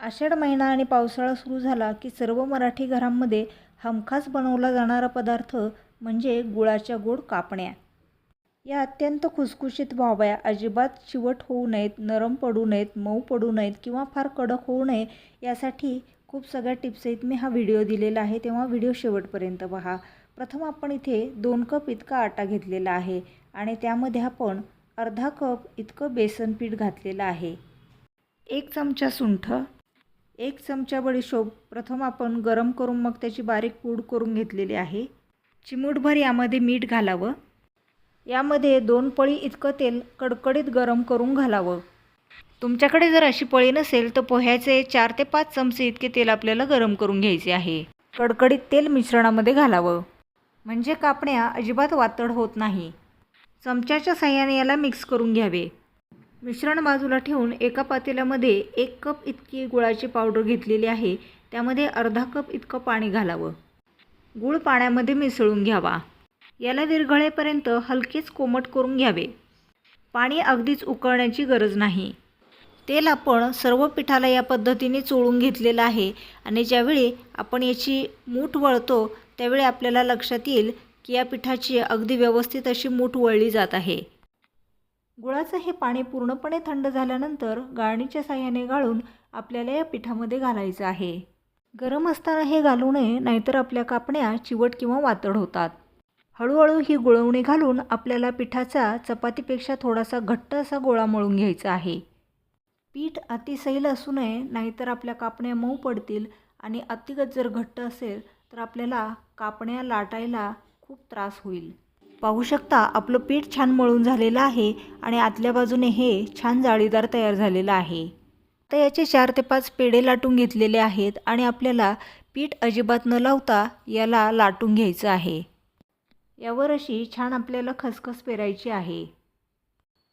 आषाढ महिना आणि पावसाळा सुरू झाला की सर्व मराठी घरांमध्ये हमखास बनवला जाणारा पदार्थ म्हणजे गुळाच्या गोड कापण्या. या अत्यंत खुसखुशीत व्हाव्या अजिबात चिवट होऊ नयेत नरम पडू नयेत मऊ पडू नयेत किंवा फार कडक होऊ नये यासाठी खूप सगळ्या टिप्ससहित मी हा व्हिडिओ दिलेला आहे तेव्हा व्हिडिओ शेवटपर्यंत पहा. प्रथम आपण इथे दोन कप इतका आटा घेतलेला आहे आणि त्यामध्ये आपण अर्धा कप इतकं बेसन पीठ घातलेलं आहे. एक चमचा सुंठ एक चमचा बडीशोप प्रथम आपण गरम करून मग त्याची बारीक पूड करून घेतलेली आहे. चिमूटभर यामध्ये मीठ घालावं. यामध्ये दोन पळी इतकं तेल कडकडीत गरम करून घालावं. तुमच्याकडे जर अशी पळी नसेल तर पोह्याचे चार ते पाच चमचे इतके तेल आपल्याला गरम करून घ्यायचे आहे. कडकडीत तेल मिश्रणामध्ये घालावं. म्हणजे कापण्या अजिबात वातड होत नाही. चमच्याच्या साह्याने याला मिक्स करून घ्यावे. मिश्रण बाजूला ठेवून एका पातेल्यामध्ये एक कप इतकी गुळाची पावडर घेतलेली आहे. त्यामध्ये अर्धा कप इतकं पाणी घालावं. गूळ पाण्यामध्ये मिसळून घ्यावा. याला विरघळेपर्यंत हलकेच कोमट करून घ्यावे. पाणी अगदीच उकळण्याची गरज नाही. तेल आपण सर्व पिठाला या पद्धतीने चोळून घेतलेलं आहे आणि ज्यावेळी आपण याची मूठ वळतो त्यावेळी आपल्याला लक्षात येईल की या पिठाची अगदी व्यवस्थित अशी मूठ वळली जात आहे. गुळाचं हे पाणी पूर्णपणे थंड झाल्यानंतर गाळणीच्या साह्याने गाळून आपल्याला या पिठामध्ये घालायचं आहे. गरम असताना हे घालू नये नाहीतर आपल्या कापण्या चिवट किंवा वातड होतात. हळूहळू ही गुळवणी घालून आपल्याला पिठाचा चपातीपेक्षा थोडासा घट्ट असा गोळा मळून घ्यायचा आहे. पीठ अतिसैल असू नये नाहीतर आपल्या कापण्या मऊ पडतील आणि अतिगत जर घट्ट असेल तर आपल्याला कापण्या लाटायला खूप त्रास होईल. पाहू शकता आपलं पीठ छान मळून झालेलं आहे आणि आतल्या बाजूने हे छान जाळीदार तयार झालेलं आहे. तर याचे चार ते पाच पेढे लाटून घेतलेले आहेत आणि आपल्याला पीठ अजिबात न लावता याला लाटून घ्यायचं आहे. यावर अशी छान आपल्याला खसखस पेरायची आहे.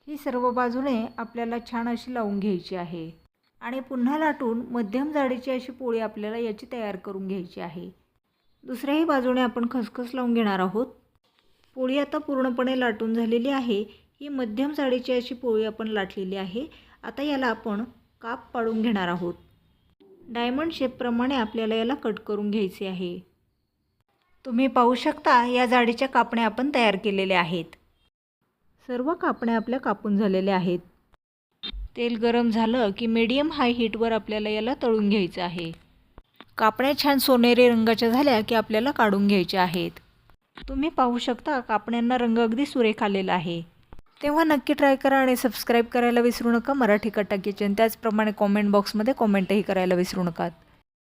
ही सर्व बाजूने आपल्याला छान अशी लावून घ्यायची आहे. आणि पुन्हा लाटून मध्यम जाडीची अशी पोळी आपल्याला याची तयार करून घ्यायची आहे. दुसऱ्याही बाजूने आपण खसखस लावून घेणार आहोत. पोळी आता पूर्णपणे लाटून झालेली आहे. ही मध्यम जाडीची अशी पोळी आपण लाटलेली आहे. आता याला आपण काप पाडून घेणार आहोत. डायमंड शेपप्रमाणे आपल्याला याला कट करून घ्यायचे आहे. तुम्ही पाहू शकता या जाडीच्या कापण्या आपण तयार केलेल्या आहेत. सर्व कापण्या आपल्या कापून झालेल्या आहेत. तेल गरम झालं की मीडियम हाय हीटवर आपल्याला याला तळून घ्यायचं आहे. कापण्या छान सोनेरी रंगाच्या झाल्या की आपल्याला काढून घ्यायच्या आहेत. तुम्ही पाहू शकता कापण्यांना रंग अगदी सुरेख आलेला आहे. तेव्हा नक्की ट्राय करा आणि सबस्क्राईब करायला विसरू नका. मराठी कट्टा किचन त्याचप्रमाणे कॉमेंट बॉक्समध्ये कॉमेंटही करायला विसरू नका.